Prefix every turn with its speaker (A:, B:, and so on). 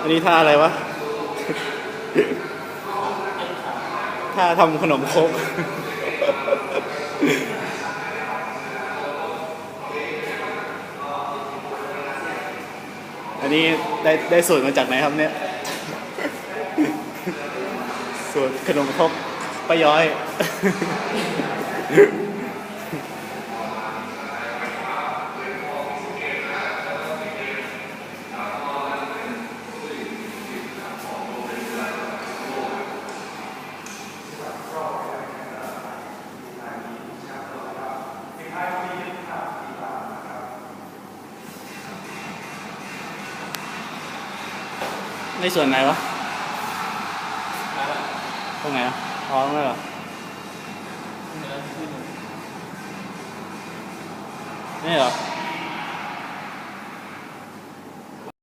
A: อันนี้ท่าอะไรวะ ท่าทำขนมครกอันนี้ได้ได้สูตรมาจากไหนครับเนี่ย สูตรขนมครกป้าย้อย ในส่วนไหนวะตรงไหนอะท้องเลยเหรอนี่เหรอ